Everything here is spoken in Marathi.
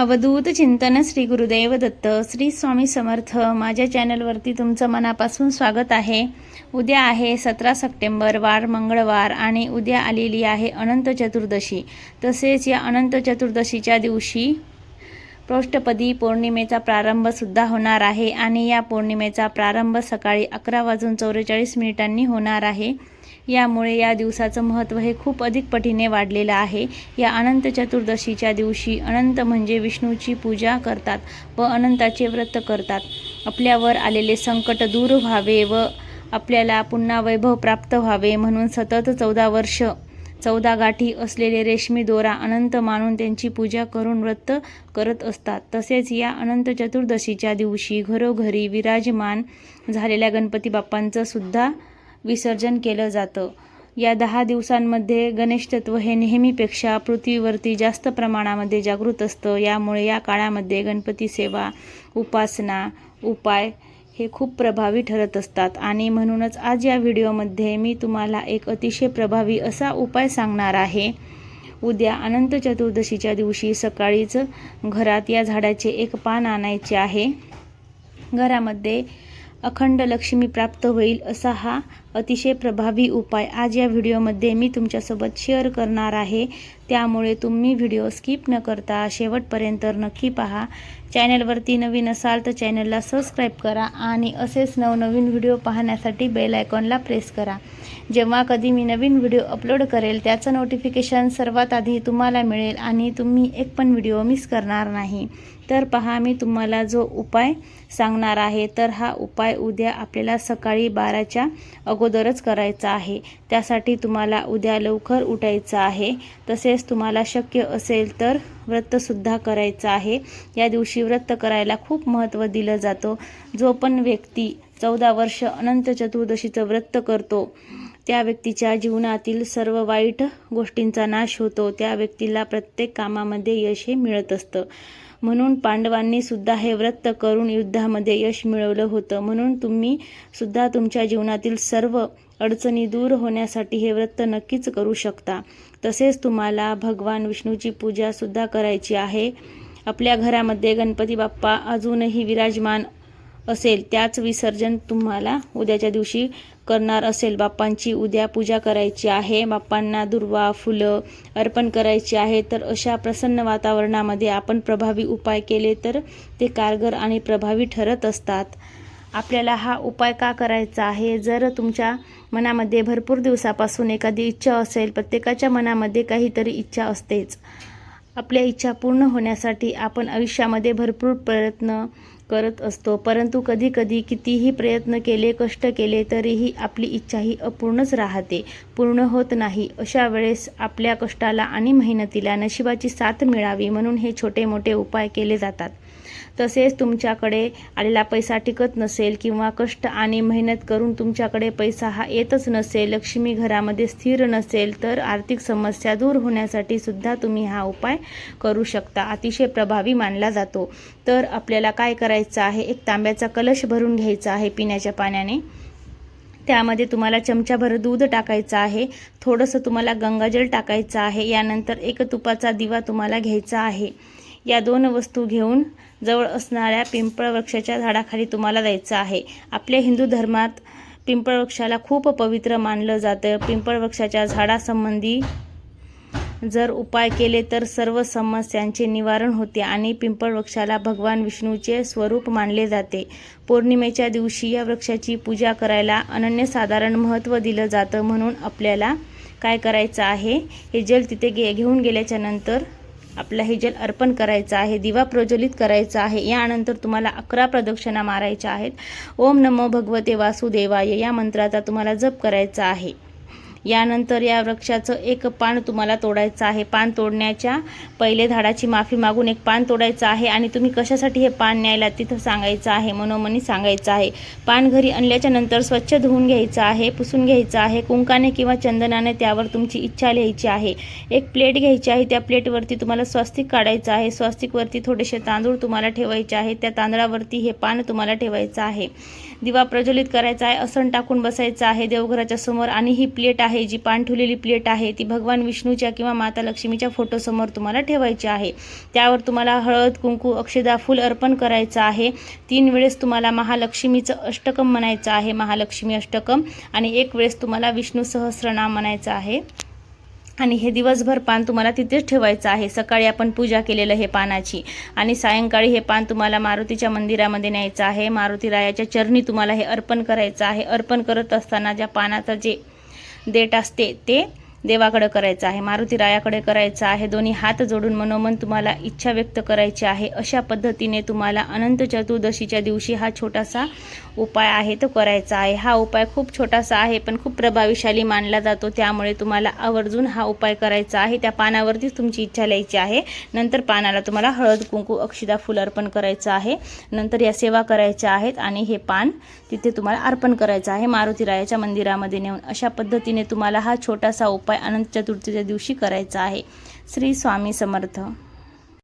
अवधूत चिंतन श्री गुरुदेव दत्त श्री स्वामी समर्थ. माझ्या चॅनलवरती तुमचं मनापासून स्वागत आहे. उद्या आहे सतरा सप्टेंबर वार मंगळवार आणि उद्या आलेली आहे अनंत चतुर्दशी. तसेच या अनंत चतुर्दशीच्या दिवशी पृष्ठपदी पौर्णिमेचा प्रारंभसुद्धा होणार आहे आणि या पौर्णिमेचा प्रारंभ सकाळी अकरा वाजून चौवेचाळीस मिनिटांनी होणार आहे. यामुळे या दिवसाचं महत्त्व हे खूप अधिक पटीने वाढलेलं आहे. या अनंत चतुर्दशीच्या दिवशी अनंत म्हणजे विष्णूची पूजा करतात व अनंताचे व्रत करतात. आपल्यावर आलेले संकट दूर व्हावे व आपल्याला पुन्हा वैभव प्राप्त व्हावे म्हणून सतत चौदा वर्ष चौदा गाठी असलेले रेशमी दोरा अनंत मानून त्यांची पूजा करून व्रत करत असतात. तसेच या अनंत चतुर्दशीच्या दिवशी घरोघरी विराजमान झालेल्या गणपती बाप्पांचं सुद्धा विसर्जन केलं जातं. या दहा दिवसांमध्ये गणेशतत्व हे नेहमीपेक्षा पृथ्वीवरती जास्त प्रमाणामध्ये जागृत असतं. यामुळे या काळामध्ये गणपती सेवा उपासना उपाय हे खूप प्रभावी ठरत असतात. आणि म्हणूनच आज या व्हिडिओमध्ये मी तुम्हाला एक अतिशय प्रभावी असा उपाय सांगणार आहे. उद्या अनंत चतुर्दशीच्या दिवशी सकाळीच घरात या झाडाचे एक पान आणायचे आहे. घरामध्ये अखंड लक्ष्मी प्राप्त होईल असा हा अतिशय प्रभावी उपाय आज या व्हिडिओमध्ये मी तुमच्यासोबत शेअर करणार आहे. त्यामुळे तुम्ही व्हिडिओ स्किप न करता शेवटपर्यंत नक्की पहा. चॅनलवरती नवीन असाल तर चॅनलला सबस्क्राईब करा आणि असेच नवनवीन व्हिडिओ पाहण्यासाठी बेल आयकॉनला प्रेस करा. जेव्हा कधी मी नवीन व्हिडिओ अपलोड करेल त्याचं नोटिफिकेशन सर्वात आधी तुम्हाला मिळेल आणि तुम्ही एक पण व्हिडिओ मिस करणार नाही. तर पहा मी तुम्हाला जो उपाय सांगणार आहे तर हा उपाय उद्या आपल्याला सकाळी बाराच्या अगोदरच करायचा आहे. त्यासाठी तुम्हाला उद्या लवकर उठायचं आहे. तसेच तुम्हाला शक्य असेल तर व्रतसुद्धा करायचं आहे. या दिवशी व्रत करायला खूप महत्त्व दिलं जातं. जो पण व्यक्ती चौदा वर्ष अनंत चतुर्दशीचं व्रत करतो त्या व्यक्तीच्या जीवनातील सर्व वाईट गोष्टींचा नाश होतो. त्या व्यक्तीला प्रत्येक कामामध्ये यश हे मिळत असतं. म्हणून पांडवांनी सुद्धा हे व्रत करून युद्धामध्ये यश मिळवलं होतं. म्हणून तुम्ही सुद्धा तुमच्या जीवनातील सर्व अडचणी दूर होण्यासाठी हे व्रत नक्कीच करू शकता. तसेच तुम्हाला भगवान विष्णूची पूजासुद्धा करायची आहे. आपल्या घरामध्ये गणपती बाप्पा अजूनही विराजमान असेल त्याच विसर्जन तुम्हाला उद्याच्या दिवशी करणार असेल. बाप्पांची उद्या पूजा करायची आहे. बाप्पांना दुर्वा फुलं अर्पण करायची आहे. तर अशा प्रसन्न वातावरणामध्ये आपण प्रभावी उपाय केले तर ते कारगर आणि प्रभावी ठरत असतात. आपल्याला हा उपाय का करायचा आहे? जर तुमच्या मनामध्ये भरपूर दिवसापासून एखादी इच्छा असेल प्रत्येकाच्या मनामध्ये काहीतरी इच्छा असतेच. आपल्या इच्छा पूर्ण होण्यासाठी आपण आयुष्यामध्ये भरपूर प्रयत्न करत असतो. परंतु कधीकधी कितीही प्रयत्न केले कष्ट केले तरीही आपली इच्छा ही अपूर्णच राहते पूर्ण होत नाही. अशा वेळेस आपल्या कष्टाला आणि मेहनतीला नशिबाची साथ मिळावी म्हणून हे छोटे मोठे उपाय केले जातात. तसेच तुमच्याकडे आलेला पैसा टिकत नसेल किंवा कष्ट आणि मेहनत करून तुमच्याकडे पैसा हा येतच नसेल लक्ष्मी घरामध्ये स्थिर नसेल तर आर्थिक समस्या दूर होण्यासाठी सुद्धा तुम्ही हा उपाय करू शकता. अतिशय प्रभावी मानला जातो. तर आपल्याला काय करायचं आहे? एक तांब्याचा कलश भरून घ्यायचा आहे पिण्याच्या पाण्याने. त्यामध्ये तुम्हाला चमचाभर दूध टाकायचं आहे. थोडंसं तुम्हाला गंगाजल टाकायचं आहे. यानंतर एक तुपाचा दिवा तुम्हाला घ्यायचा आहे. या दोन वस्तू घेऊन जवळ असणाऱ्या पिंपळ वृक्षाच्या झाडाखाली तुम्हाला जायचं आहे. आपल्या हिंदू धर्मात पिंपळ वृक्षाला खूप पवित्र मानलं जातं. पिंपळ वृक्षाच्या झाडासंबंधी जर उपाय केले तर सर्व समस्यांचे निवारण होते आणि पिंपळ वृक्षाला भगवान विष्णूचे स्वरूप मानले जाते. पौर्णिमेच्या दिवशी या वृक्षाची पूजा करायला अनन्यसाधारण महत्त्व दिलं जातं म्हणून आपल्याला काय करायचं आहे? हे जल तिथे गे घेऊन गेल्याच्यानंतर आपला हे जल अर्पण करायचं आहे दिवा प्रज्वलित करायचा आहे यानंतर तुम्हाला अकरा प्रदक्षिणा मारायच्या आहेत. ओम नमो भगवते वासुदेवाय या मंत्राचा तुम्हाला जप करायचा आहे. यानंतर या वृक्षाचं एक पान तुम्हाला तोडायचं आहे. पान तोडण्याच्या पहिले झाडाची माफी मागून एक पान तोडायचं आहे आणि तुम्ही कशासाठी हे पान न्यायला तिथं सांगायचं आहे मनोमनी सांगायचं आहे. पान घरी आणल्याच्या नंतर स्वच्छ धुवून घ्यायचं आहे पुसून घ्यायचं आहे कुंकाने किंवा चंदनाने त्यावर तुमची इच्छा लिहायची आहे. एक प्लेट घ्यायची आहे त्या प्लेटवरती तुम्हाला स्वस्तिक काढायचं आहे. स्वस्तिकवरती थोडेसे तांदूळ तुम्हाला ठेवायचे आहे त्या तांदळावरती हे पान तुम्हाला ठेवायचं आहे. दिवा प्रज्वलित करायचा आहे असण टाकून बसायचं आहे देवघराच्या समोर. आणि ही प्लेट आहे जी पान ठेवलेली प्लेट आहे ती भगवान विष्णूच्या किंवा माता लक्ष्मीच्या फोटोसमोर तुम्हाला ठेवायची आहे. त्यावर तुम्हाला हळद कुंकू अक्षदा फूल अर्पण करायचं आहे. तीन वेळेस तुम्हाला महालक्ष्मीचं अष्टकम म्हणायचं आहे. महालक्ष्मी अष्टकम. आणि एक वेळेस तुम्हाला विष्णू सहस्रनाम म्हणायचं आहे. आणि हे दिवसभर पान तुम्हाला तिथेच ठेवायचं आहे. सकाळी आपण पूजा केलेलं हे पानाची आणि सायंकाळी हे पान तुम्हाला मारुतीच्या मंदिरामध्ये न्यायचं आहे. मारुती रायाच्या चरणी तुम्हाला हे अर्पण करायचं आहे. अर्पण करत असताना ज्या पानाचं जे देठ असते ते देवाकडे करायचं आहे मारुती रायाकडे करायचं आहे दोन्ही हात जोडून मनोमन तुम्हाला इच्छा व्यक्त करायची आहे. अशा पद्धतीने तुम्हाला अनंत चतुर्दशीच्या दिवशी हा छोटासा उपाय आहे तो करायचा आहे. हा उपाय खूप छोटासा आहे पण खूप प्रभावीशाली मानला जातो. त्यामुळे तुम्हाला आवर्जून हा उपाय करायचा आहे. त्या पानावरतीच तुमची इच्छा लिहायची आहे. नंतर पानाला तुम्हाला हळद कुंकू अक्षिदा फुल अर्पण करायचं आहे. नंतर या सेवा करायच्या आहेत आणि हे पान तिथे तुम्हाला अर्पण करायचं आहे. मारुती रायाच्या मंदिरामध्ये नेऊन अशा पद्धतीने तुम्हाला हा छोटासा उपाय अनंत चतुर्थीच्या दिवशी करायचा आहे. श्री स्वामी समर्थ.